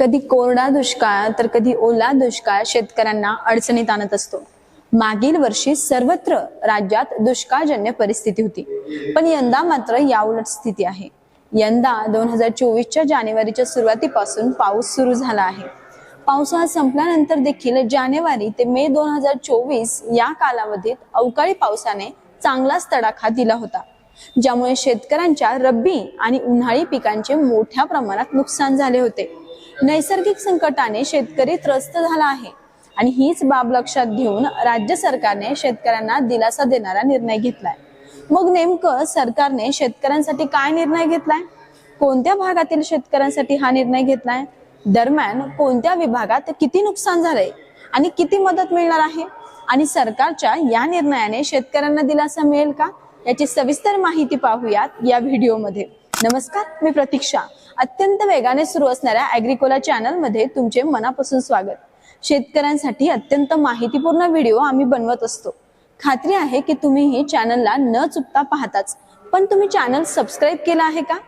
कधी कोरडा दुष्काळ तर कधी ओला दुष्काळ शेतकऱ्यांना अडचणीत आणत असतो. मागील वर्षी सर्वत्र राज्यात दुष्काळजन्य परिस्थिती होती. पण यंदा मात्र याउलट स्थिती आहे. यंदा दोन हजार चोवीसच्या जानेवारीच्या सुरुवातीपासून पाऊस सुरू झाला आहे. पावसाळा संपल्यानंतर देखील जानेवारी ते मे दोन हजार चोवीस या कालावधीत अवकाळी पावसाने चांगलाच तडाखा दिला होता. ज्यामुळे शेतकऱ्यांच्या रब्बी आणि उन्हाळी पिकांचे मोठ्या प्रमाणात नुकसान झाले होते. नैसर्गिक संकटाने शेतकरी त्रस्त झाला आहे. आणि हीच बाब लक्षात घेऊन राज्य सरकारने शेतकऱ्यांना दिलासा देणारा निर्णय घेतलाय. मग नेमकं सरकारने शेतकऱ्यांसाठी काय निर्णय घेतलाय? कोणत्या भागातील शेतकऱ्यांसाठी हा निर्णय घेतलाय? दरम्यान कोणत्या विभागात किती नुकसान झालंय? आणि किती मदत मिळणार आहे? आणि सरकारच्या या निर्णयाने शेतकऱ्यांना दिलासा मिळेल का? याची सविस्तर माहिती पाहूयात या व्हिडिओमध्ये. नमस्कार मी प्रतीक्षा. अत्यंत वेगाने सुरू असणाऱ्या अॅग्रिकोला चॅनलमध्ये तुमचे मनापासून स्वागत. शेतकऱ्यांसाठी अत्यंत माहितीपूर्ण व्हिडिओ आम्ही बनवत असतो. खात्री आहे की तुम्ही ही चॅनलला न चुकता पाहताच पण तुम्ही चॅनल सबस्क्राईब केलं आहे का?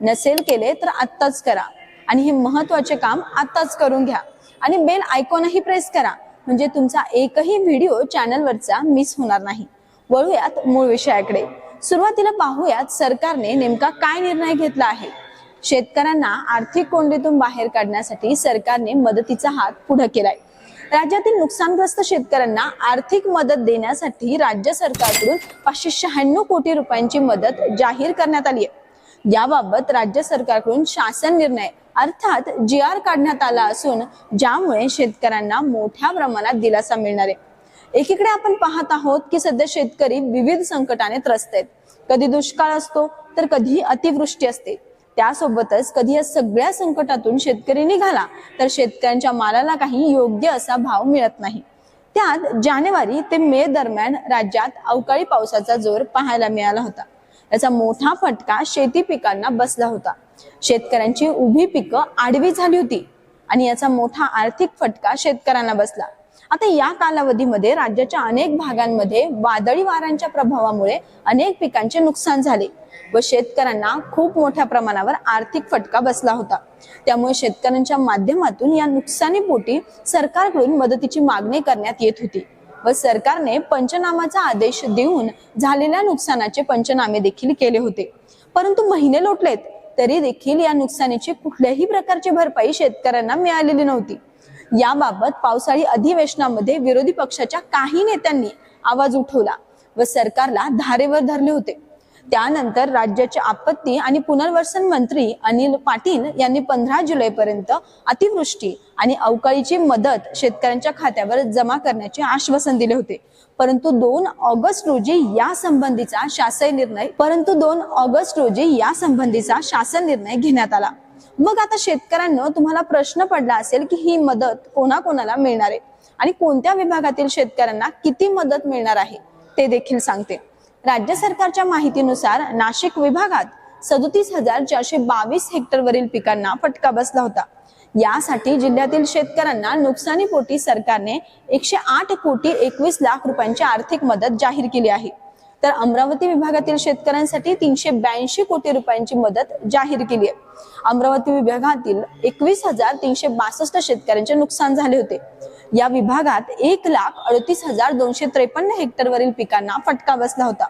नसेल केले तर आत्ताच करा. आणि हे महत्त्वाचे काम आत्ताच करून घ्या. आणि बेल आयकॉनही प्रेस करा. म्हणजे तुमचा एकही व्हिडिओ चॅनलवरचा मिस होणार नाही. वळूयात मूळ विषयाकडे. सुरुवातीला पाहूयात सरकारने नेमका काय निर्णय घेतला आहे. शेतकऱ्यांना आर्थिक कोंडीतून बाहेर काढण्यासाठी सरकारने मदतीचा हात पुढे केलाय. राज्यातील नुकसानग्रस्त शेतकऱ्यांना आर्थिक मदत देण्यासाठी राज्य सरकारकडून पाचशे शहाण्णव कोटी रुपयांची मदत जाहीर करण्यात आली आहे याबाबत राज्य सरकारकडून शासन निर्णय अर्थात जी आर काढण्यात आला असून ज्यामुळे शेतकऱ्यांना मोठ्या प्रमाणात दिलासा मिळणार आहे. एकीकडे आपण पाहत आहोत की सध्या शेतकरी विविध संकटाने त्रस्त आहेत. कधी दुष्काळ असतो तर कधी अतिवृष्टी असते. त्यासोबतच कधी या सगळ्या संकटातून शेतकरी निघाला तर शेतकऱ्यांच्या मालाला काही योग्य असा भाव मिळत नाही. त्यात जानेवारी ते मे दरम्यान राज्यात अवकाळी पावसाचा जोर पाहायला मिळाला होता. याचा मोठा फटका शेती पिकांना बसला होता. शेतकऱ्यांची उभी पिकं आडवी झाली होती आणि याचा मोठा आर्थिक फटका शेतकऱ्यांना बसला. आता या कालावधीमध्ये राज्याच्या अनेक भागांमध्ये वादळी वाऱ्यांच्या प्रभावामुळे अनेक पिकांचे नुकसान झाले व शेतकऱ्यांना खूप मोठ्या प्रमाणावर आर्थिक फटका बसला होता. त्यामुळे शेतकऱ्यांच्या माध्यमातून या नुकसानीपोटी सरकारकडून मदतीची मागणी करण्यात येत होती व सरकारने पंचनामाचा आदेश देऊन झालेल्या नुकसानाचे पंचनामे देखील केले होते. परंतु महिने लोटलेत तरी देखील या नुकसानीची कुठल्याही प्रकारची भरपाई शेतकऱ्यांना मिळालेली नव्हती. याबाबत पावसाळी अधिवेशनामध्ये विरोधी पक्षाच्या काही नेत्यांनी आवाज उठवला व सरकारला धारेवर धरले होते. त्यानंतर राज्याचे आपत्ती आणि पुनर्वसन मंत्री अनिल पाटील यांनी पंधरा जुलै पर्यंत अतिवृष्टी आणि अवकाळीची मदत शेतकऱ्यांच्या खात्यावर जमा करण्याचे आश्वासन दिले होते. परंतु दोन ऑगस्ट रोजी या संबंधीचा शासन निर्णय परंतु दोन ऑगस्ट रोजी या संबंधीचा शासन निर्णय घेण्यात आला. मग आता शेतकऱ्यांना तुम्हाला प्रश्न पडला असेल की ही मदत कोणाकोणाला मिळणार आहे? आणि कोणत्या विभागातील शेतकऱ्यांना किती मदत मिळणार आहे? ते देखील सांगते. राज्य सरकारच्या माहितीनुसार नाशिक विभागात सदोतीस हजार चारशे बावीस हेक्टरवरील पिकांना फटका बसला होता. यासाठी जिल्ह्यातील शेतकऱ्यांना नुकसानीपोटी सरकारने एकशे आठ कोटी एकवीस लाख रुपयांची आर्थिक मदत जाहीर केली आहे. तर अमरावती विभागातील शेतकऱ्यांसाठी तीनशे ब्याऐंशी कोटी रुपयांची मदत जाहीर केली आहे. अमरावती विभागातील एकवीस हजार तीनशे बासष्ट शेतकऱ्यांचे नुकसान झाले होते. या विभागात एक लाख अडतीस हजार दोनशे त्रेपन्न हेक्टरवरील पिकांना फटका बसला होता.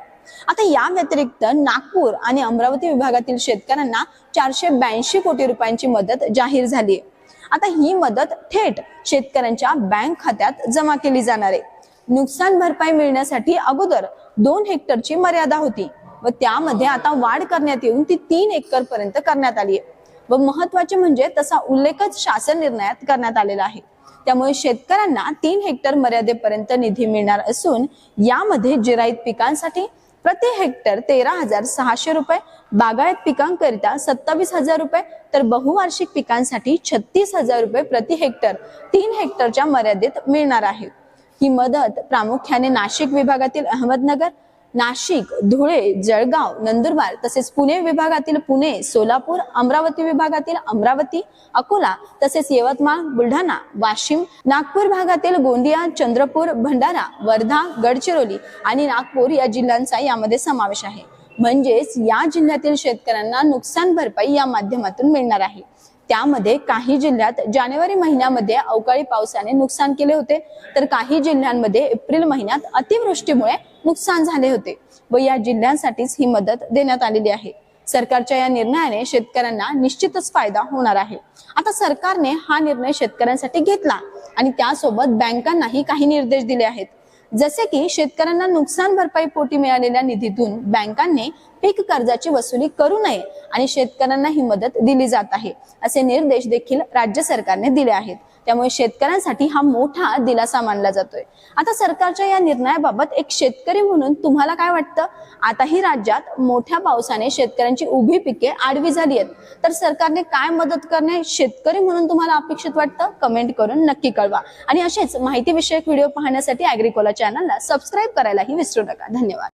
आता या व्यतिरिक्त नागपूर आणि अमरावती विभागातील शेतकऱ्यांना चारशे ब्याऐंशी कोटी रुपयांची मदत जाहीर झाली आहे. आता ही मदत थेट शेतकऱ्यांच्या बँक खात्यात जमा केली जाणार आहे. नुकसान भरपाई मिळण्यासाठी अगोदर दोन हेक्टरची मर्यादा होती व त्यामध्ये आता वाढ करण्यात येऊन ती तीन एकर पर्यंत करण्यात आली आहे. व महत्त्वाचे म्हणजे तसा उल्लेखच शासन निर्णयात करण्यात आलेला आहे. त्यामुळे शेतकऱ्यांना तीन हेक्टर मर्यादेपर्यंत निधी मिळणार असून यामध्ये जिराईत पिकांसाठी प्रति हेक्टर तेरा हजार सहाशे रुपये बागायत पिकांकरिता सत्तावीस हजार रुपये तर बहुवार्षिक पिकांसाठी छत्तीस हजार रुपये प्रति हेक्टर तीन हेक्टरच्या मर्यादेत मिळणार आहे. ही मदत प्रामुख्याने नाशिक विभागातील अहमदनगर नाशिक धुळे जळगाव नंदुरबार तसेच पुणे विभागातील पुणे सोलापूर अमरावती विभागातील अमरावती अकोला तसेच यवतमाळ बुलढाणा वाशिम नागपूर भागातील गोंदिया चंद्रपूर भंडारा वर्धा गडचिरोली आणि नागपूर या जिल्ह्यांचा यामध्ये समावेश आहे. म्हणजेच या जिल्ह्यातील शेतकऱ्यांना नुकसान भरपाई या माध्यमातून मिळणार आहे. त्यामध्ये काही जिल्ह्यात जानेवारी महिन्यामध्ये अवकाळी पावसाने नुकसान केले होते. तर काही जिल्ह्यांमध्ये एप्रिल महिन्यात अतिवृष्टीमुळे नुकसान झाले होते व या जिल्ह्यांसाठीच ही मदत देण्यात आलेली आहे. सरकारच्या या निर्णयाने शेतकऱ्यांना निश्चितच फायदा होणार आहे. आता सरकारने हा निर्णय शेतकऱ्यांसाठी घेतला आणि त्यासोबत बँकांनाही काही निर्देश दिले आहेत. जसे की शेतकऱ्यांना नुकसान भरपाई पोटी मिळालेल्या निधीतून बँकांनी पीक कर्जाची वसुली करू नये आणि शेतकऱ्यांना ही मदत दिली जात आहे असे निर्देश देखील राज्य सरकारने दिले आहेत. त्यामुळे शेतकऱ्यांसाठी हा मोठा दिलासा मानला जातोय. आता सरकारच्या या निर्णयाबाबत एक शेतकरी म्हणून तुम्हाला काय वाटतं? आताही राज्यात मोठ्या पावसाने शेतकऱ्यांची उभी पिके आडवी झाली आहेत. तर सरकारने काय मदत करणे शेतकरी म्हणून तुम्हाला अपेक्षित वाटतं? कमेंट करून नक्की कळवा. आणि असेच माहितीविषयक व्हिडिओ पाहण्यासाठी अॅग्रिकोला चॅनलला सबस्क्राईब करायलाही विसरू नका. धन्यवाद.